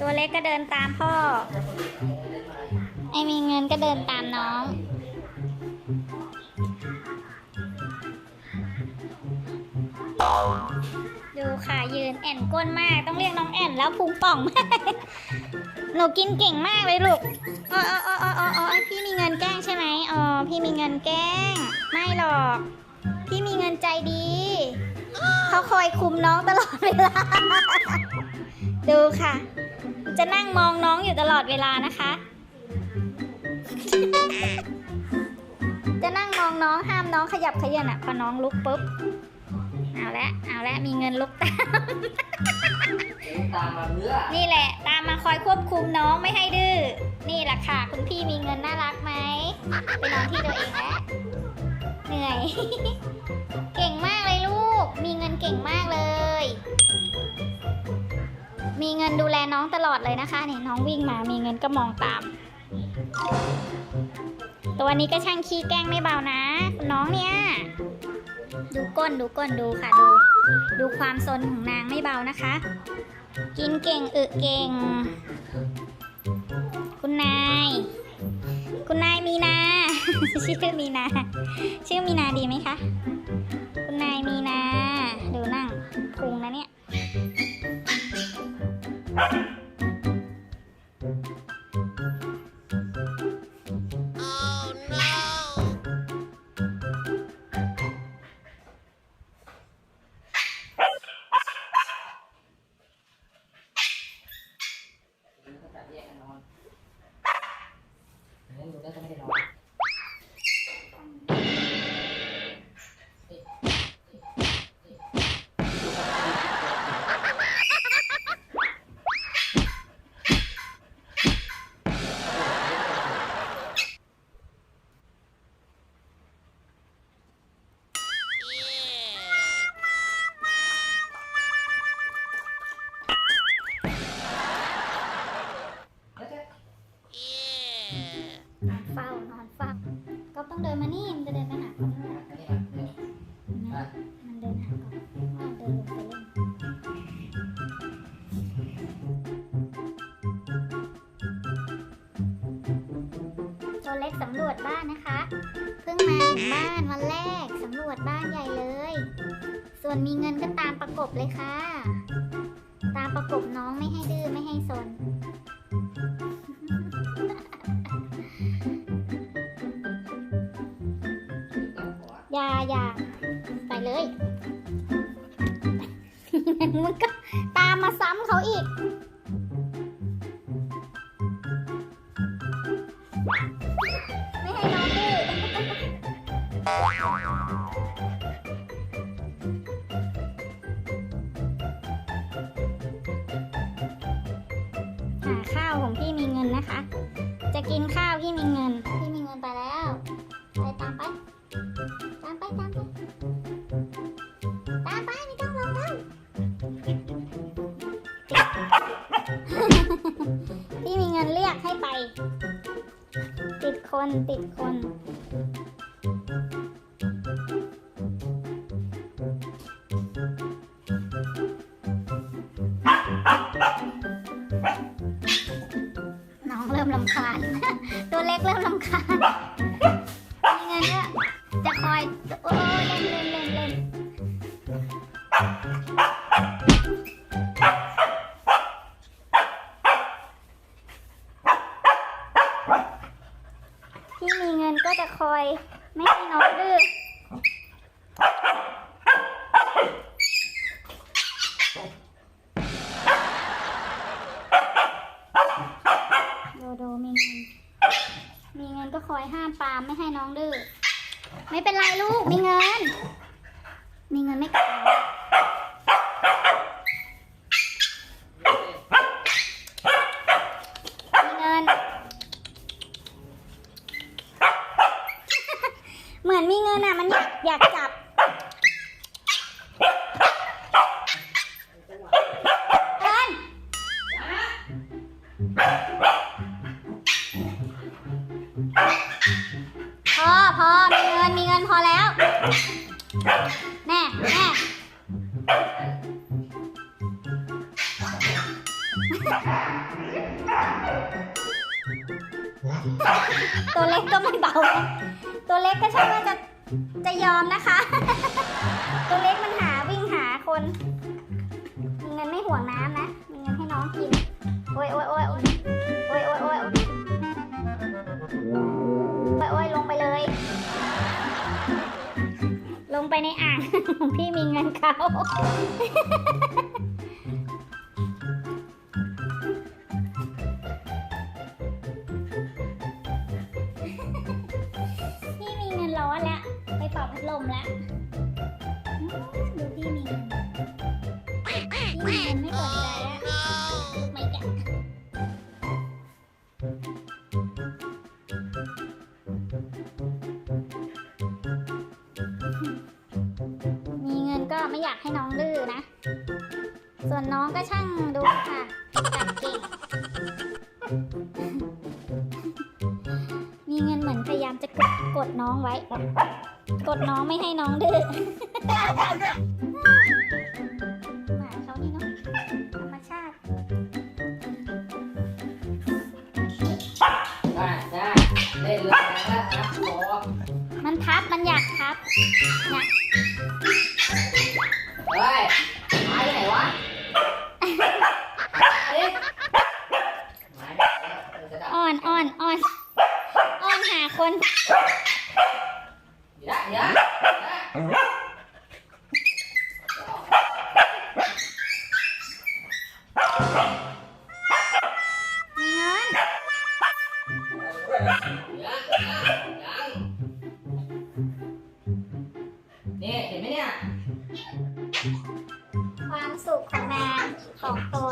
ตัวเล็กก็เดินตามพ่อ ไอมีเงินก็เดินตามน้อง ดูค่ะยืนแอนก้นมากต้องเรียกน้องแอนแล้วพุงป่องมาก หนูกินเก่งมากเลยลูกอ๋ออ๋ออ๋ออ๋ออ๋อพี่มีเงินแกล้งใช่ไหมอ๋อพี่มีเงินแกล้ง ไม่หรอก พี่มีเงินใจดี เขาคอยคุมน้องตลอดเวลา ดูค่ะ จะนั่งมองน้องอยู่ตลอดเวลานะคะ จะนั่งมองน้องห้ามน้องขยับขยันอะพอน้องลุกปุ๊บ เอาละ เอาละ มีเงินลุกตามนตามมาเพื่อนี่แหละ ตามมาคอยควบคุมน้องไม่ให้ดื้อ นี่แหละค่ะ คุณพี่มีเงินน่ารักไหม ไปนอนที่ตัวเองแล้ว เหนื่อย เก่ง ก่งมากเลย มีเงินดูแลน้องตลอดเลยนะคะนี่น้องวิ่งมามีเงินก็มองตาม ตัวนี้ก็ช่างขี้แกล้งไม่เบานะ น้องเนี่ย ดูก้นดูก้นดูค่ะดู ดูความซนของนางไม่เบานะคะ กินเก่งอึเก่ง คุณนาย คุณนายมีนา ชื่อมีนา ชื่อมีนาดีไหมคะ คุณนายมีนา นอนเฝ้านอนเฝ้าก็ต้องเดินมานี่มันจะเดินไปหาเขาไม่ได้อันนี้มันเดินหาเขาอ้าวเดินลงไปเล่นตัวเล็กสำรวจบ้านนะคะ เพิ่งมาถึงบ้านวันแรกสำรวจบ้านใหญ่เลย ส่วนมีเงินก็ตามประกบเลยค่ะ ตามประกบน้องไม่ให้ดื้อไม่ให้ซน อย่าอย่าไปเลย มันก็ตามมาซ้ำเขาอีก ไม่ให้น้องดื้อหาข้าวของพี่มีเงินนะคะ จะกินข้าวพี่มีเงิน คนติดคน น้องเริ่มลำคาญ ตัวเล็กเริ่มลำคาญมีเงินเนี่ยจะคอย โอ้เล่นเล่นเล่นเล่น นก็จะคอยไม่ให้น้องดื้อดูดูมีเงินมีเงินก็คอยห้ามปามไม่ให้น้องดื้อไม่เป็นไรลูกมีเงิน มีเงินไม่กัดมีเงิน เหมือนมีเงิน อยากอยากจับ เอิญพอพอมีเงินมีเงินพอแล้วแน่แน่ตัวเล็กก็ไม่เบานะตัวเล็กก็ใช่ว่าจะ จะยอมนะคะ ตัวเล็กมันหาวิ่งหาคนมีเงินไม่ห่วงน้ำนะมีเงินให้น้องกิน โอ้ยโอ้ยโอ้ยโอ้ยโอ้ยโอ้ยโอ้ยโอ้ยโอ้ยลงไปเลย ลงไปในอ่าง พี่มีเงินเขา มแล้วดูพี่มีเงินพี่มีเงินไม่สนใจแล้วไม่จัดมีเงินก็ไม่อยากให้น้องดื้อนะ ส่วนน้องก็ช่างดูค่ะจัดเก่งมีเงินเหมือนพยายามจะกดกดน้องไว้ กดน้องไม่ให้น้องดื้อหมาเขานี่เนาะธรรมชาติได้ได้เล่นเลยนะนะขอมันทับมันอยากทับเองตัว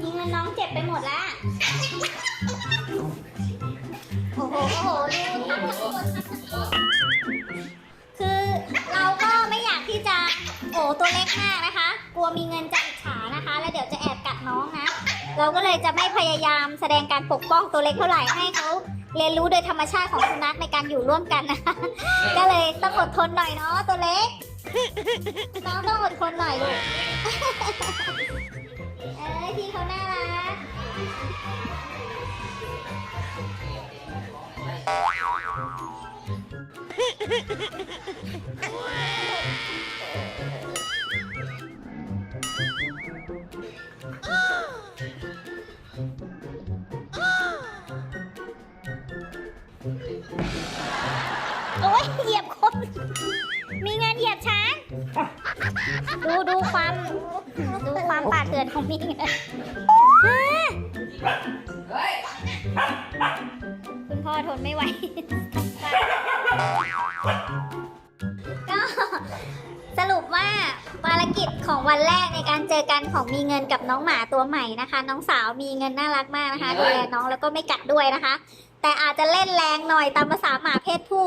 มีเงินน้องเจ็บไปหมดแล้วโอ้โห โอ้โหดูคือเราก็ไม่อยากที่จะ โอ้ตัวเล็กมากนะคะ กลัวมีเงิน เราก็เลยจะไม่พยายามแสดงการปกป้องตัวเล็กเท่าไหร่ให้เขาเรียนรู้โดยธรรมชาติของสุนัขในการอยู่ร่วมกันนะคะก็เลยต้องอดทนหน่อยเนาะตัวเล็กน้องต้องอดทนหน่อยลูกเอ้ยพี่เขาน่ารักโมีงานเหยียบช้าง ดูดูความดูความป่าเถื่อนของมีเงินอ่าเฮ้ยคุณพ่อทนไม่ไหว ก็สรุปว่าภารกิจของวันแรกในการเจอกันของมีเงินกับน้องหมาตัวใหม่นะคะ น้องสาวมีเงินน่ารักมากนะคะดูแลน้องแล้วก็ไม่กัดด้วยนะคะ แต่อาจจะเล่นแรงหน่อยตามภาษาหมาเพศผู้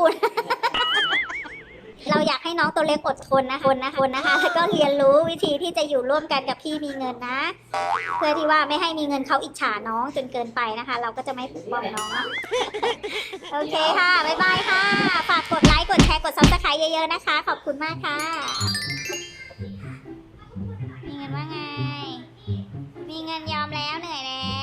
เราอยากให้น้องตัวเล็กอดทนนะคะทนนะคะทนนะคะ แล้วก็เรียนรู้วิธีที่จะอยู่ร่วมกันกับพี่มีเงินนะ เพื่อที่ว่าไม่ให้มีเงินเขาอิจฉาน้องจนเกินไปนะคะ เราก็จะไม่ปกป้องน้อง โอเคค่ะ บ๊ายบายค่ะ ฝากกดไลค์ กดแชร์ กดซับสไครต์เยอะๆนะคะ ขอบคุณมากค่ะ มีเงินว่าไง มีเงินยอมแล้วเหนื่อย